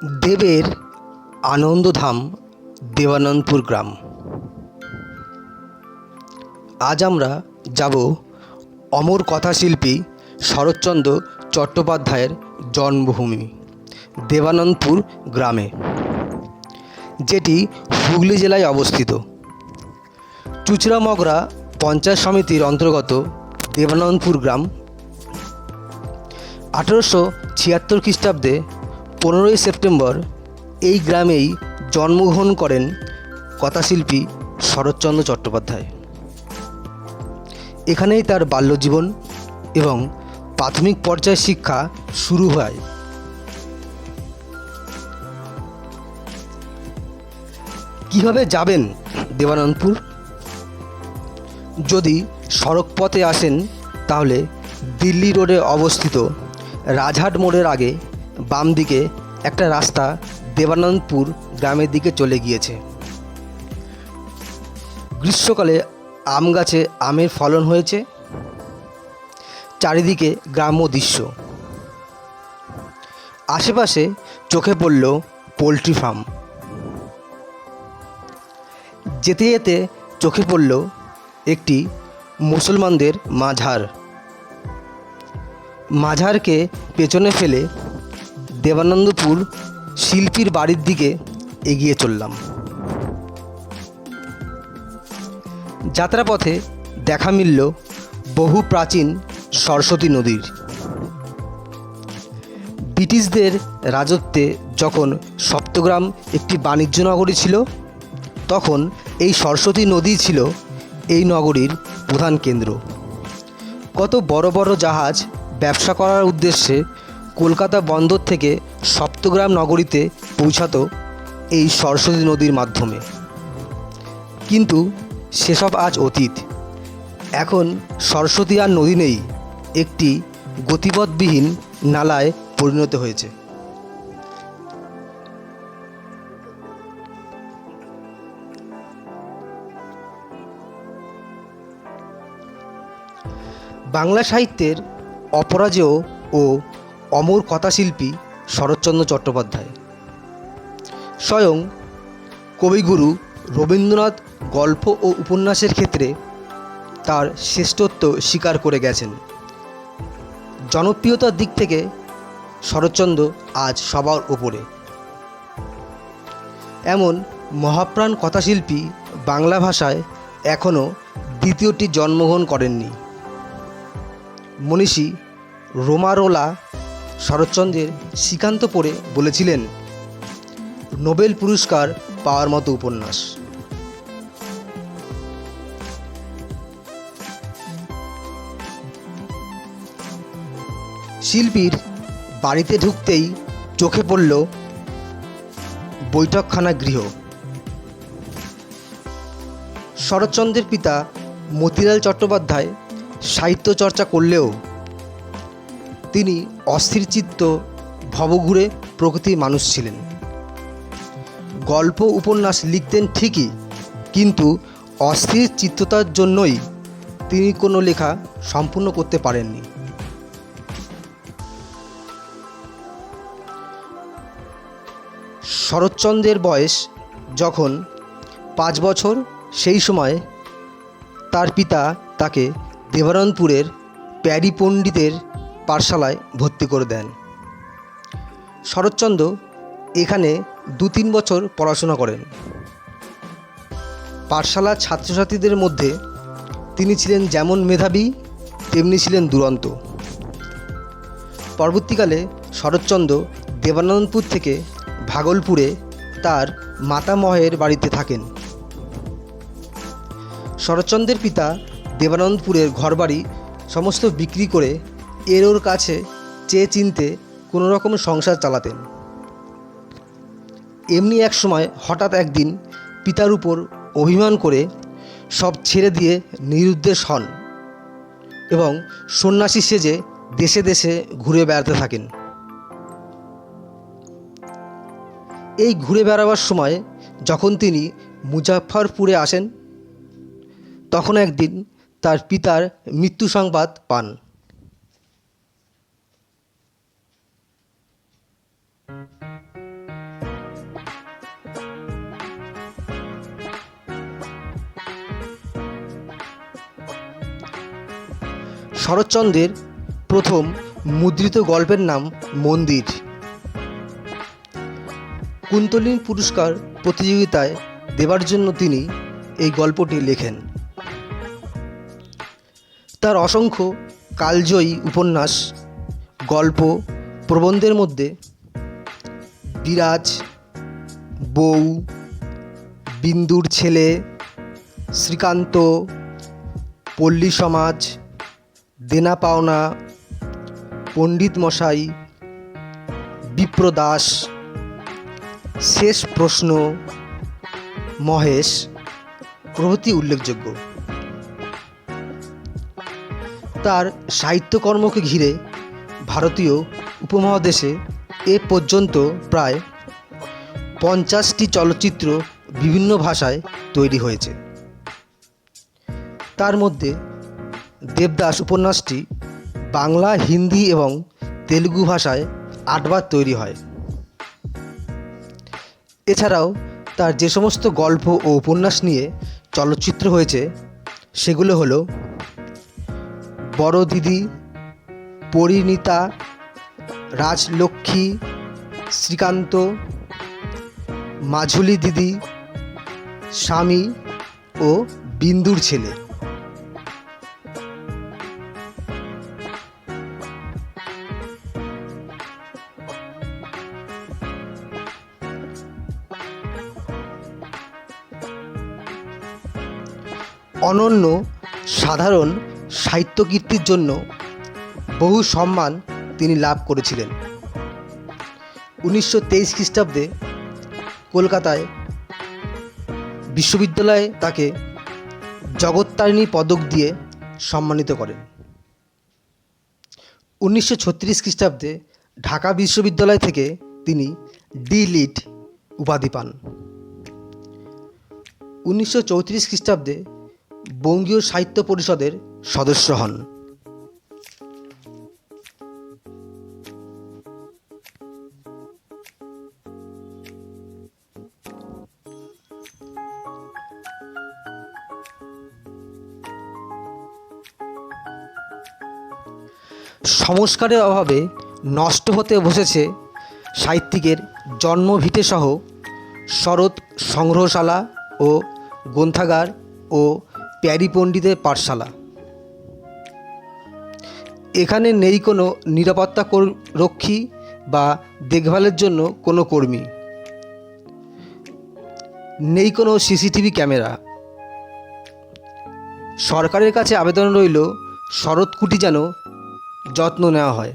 দেবের আনন্দধাম দেবানন্দপুর গ্রাম। আজ আমরা যাব অমর কথাশিল্পী শরৎচন্দ্র চট্টোপাধ্যায়ের জন্মভূমি, দেবানন্দপুর গ্রামে, যেটি হুগলি জেলায় অবস্থিত। চুচড়ামগরা পঞ্চায়েত সমিতির অন্তর্গত দেবানন্দপুর গ্রাম। আঠেরোশো ছিয়াত্তর খ্রিস্টাব্দে পনেরোই সেপ্টেম্বর এই গ্রামেই জন্মগ্রহণ করেন কথাশিল্পী শরৎচন্দ্র চট্টোপাধ্যায়। এখানেই তার বাল্যজীবন এবং প্রাথমিক পর্যায়ের শিক্ষা শুরু হয়। কীভাবে যাবেন দেবানন্দপুর? যদি সড়ক পথে আসেন, তাহলে দিল্লি রোডে অবস্থিত রাজহাট মোড়ের আগে বাম দিকে একটা রাস্তা দেবানন্দপুর গ্রামের দিকে চলে গিয়েছে। গ্রীষ্মকালে আম গাছে আমের ফলন হয়েছে। চারিদিকে গ্রাম্য দৃশ্য। আশেপাশে চোখে পড়ল পোলট্রি ফার্ম। যেতে যেতে চোখে পড়ল একটি মুসলমানদের মাঝার। মাঝারকে পেছনে ফেলে দেবানন্দপুর শিল্পীর বাড়ির দিকে এগিয়ে চললাম। যাত্রাপথে দেখা মিলল বহু প্রাচীন সরস্বতী নদীর। ব্রিটিশদের রাজত্বে যখন সপ্তগ্রাম একটি বাণিজ্য নগরী ছিল, তখন এই সরস্বতী নদী ছিল এই নগরীর প্রধান কেন্দ্র। কত বড় বড় জাহাজ ব্যবসা করার উদ্দেশ্যে কলকাতা বন্দর থেকে সপ্তগ্রাম নগরীতে পৌঁছাতো এই সরস্বতী নদীর মাধ্যমে। কিন্তু সেসব আজ অতীত। এখন সরস্বতী আর নদী নেই, একটি গতিপথবিহীন নালায় পরিণত হয়েছে। বাংলা সাহিত্যের অপরাজেয় ও অমর কথাশিল্পী শরৎচন্দ্র চট্টোপাধ্যায়। স্বয়ং কবিগুরু রবীন্দ্রনাথ গল্প ও উপন্যাসের ক্ষেত্রে তার শ্রেষ্ঠত্ব স্বীকার করে গেছেন। জনপ্রিয়তার দিক থেকে শরৎচন্দ্র আজ সবার ওপরে। এমন মহাপ্রাণ কথাশিল্পী বাংলা ভাষায় এখনও দ্বিতীয়টি জন্মগ্রহণ করেননি। মনীষী রোমারোলা শরৎচন্দ্রের শ্রীকান্ত পড়ে বলেছিলেন, নোবেল পুরস্কার পাওয়ার মতো উপন্যাস। শিল্পীর বাড়িতে ঢুকতেই চোখে পড়ল বৈঠকখানা গৃহ। শরৎচন্দ্রের পিতা মতিলাল চট্টোপাধ্যায় সাহিত্য চর্চা করলেও তিনি অস্থিরচিত্ত ভবঘুরে প্রকৃতির মানুষ ছিলেন। গল্প উপন্যাস লিখতেন ঠিকই, কিন্তু অস্থির চিত্ততার জন্যই তিনি কোনো লেখা সম্পূর্ণ করতে পারেননি। শরৎচন্দ্রের বয়স যখন পাঁচ বছর, সেই সময় তার পিতা তাকে দেবানন্দপুরের প্যারি পণ্ডিতের পাঠশালায় ভর্তি করে দেন। শরৎচন্দ্র এখানে দু তিন বছর পড়াশোনা করেন। পাঠশালার ছাত্রছাত্রীদের মধ্যে তিনি ছিলেন যেমন মেধাবী, তেমনি ছিলেন দুরন্ত। পরবর্তীকালে শরৎচন্দ্র দেবানন্দপুর থেকে ভাগলপুরে তার মাতামহের বাড়িতে থাকেন। শরৎচন্দ্রের পিতা দেবানন্দপুরের ঘরবাড়ি সমস্ত বিক্রি করে এর ওর কাছে চেয়ে চিনতে কোনো রকম সংসার চালাতেন। এমনি এক সময় হঠাৎ একদিন পিতার উপর অভিমান করে সব ছেড়ে দিয়ে নিরুদ্দেশ হন এবং সন্ন্যাসী সেজে দেশে দেশে ঘুরে বেড়াতে থাকেন। এই ঘুরে বেড়াবার সময় যখন তিনি মুজাফফরপুরে আসেন, তখন একদিন তার পিতার মৃত্যু সংবাদ পান। শরৎচন্দ্রের প্রথম মুদ্রিত গল্পের নাম মন্দির। কুন্তলিন পুরস্কার প্রতিযোগিতায় দেবার জন্য তিনি এই গল্পটি লেখেন। তার অসংখ্য কালজয়ী উপন্যাস, গল্প, প্রবন্ধের মধ্যে বিরাজ, বউ, বিন্দুর ছেলে, শ্রীকান্ত, পল্লী সমাজ দেনা পাওনা, পণ্ডিত মশাই বিপ্রদাস শেষ প্রশ্ন, মহেশ, প্রভৃতি উল্লেখযোগ্য। তার সাহিত্যকর্মকে ঘিরে ভারতীয় উপমহাদেশে এ পর্যন্ত প্রায় পঞ্চাশটি চলচ্চিত্র বিভিন্ন ভাষায় তৈরি হয়েছে। তার মধ্যে দেবদাস উপন্যাসটি বাংলা, হিন্দি এবং তেলুগু ভাষায় আটবার তৈরি হয়। এছাড়াও তার যে সমস্ত গল্প ও উপন্যাস নিয়ে চলচ্চিত্র হয়েছে, সেগুলো হলো বড় দিদি পরিণীতা, রাজলক্ষ্মী, শ্রীকান্ত, মাঝুলি দিদি, স্বামী ও বিন্দুর ছেলে। অনন্য, সাধারণ সাহিত্যকীর্তির জন্য বহু সম্মান তিনি লাভ করেছিলেন। উনিশশো তেইশ খ্রিস্টাব্দে কলকাতায় বিশ্ববিদ্যালয়ে তাকে জগত্তারিণী পদক দিয়ে সম্মানিত করেন। উনিশশো ছত্রিশ খ্রিস্টাব্দে ঢাকা বিশ্ববিদ্যালয় থেকে তিনি ডি লিট উপাধি পান। উনিশশো চৌত্রিশ খ্রিস্টাব্দে বঙ্গীয় সাহিত্য পরিষদের সদস্য হন। সংস্কারের অভাবে নষ্ট হতে বসেছে সাহিত্যিকের জন্মভিটে সহ শরৎ সংগ্রহশালা ও গ্রন্থাগার ও প্যারি পণ্ডিতের পাঠশালা। এখানে নেই কোনো নিরাপত্তা রক্ষী বা দেখভালের জন্য কোনো কর্মী। নেই কোনো সিসিটিভি ক্যামেরা। সরকারের কাছে আবেদন রইল, শরৎকুটি যেন যত্ন নেওয়া হয়।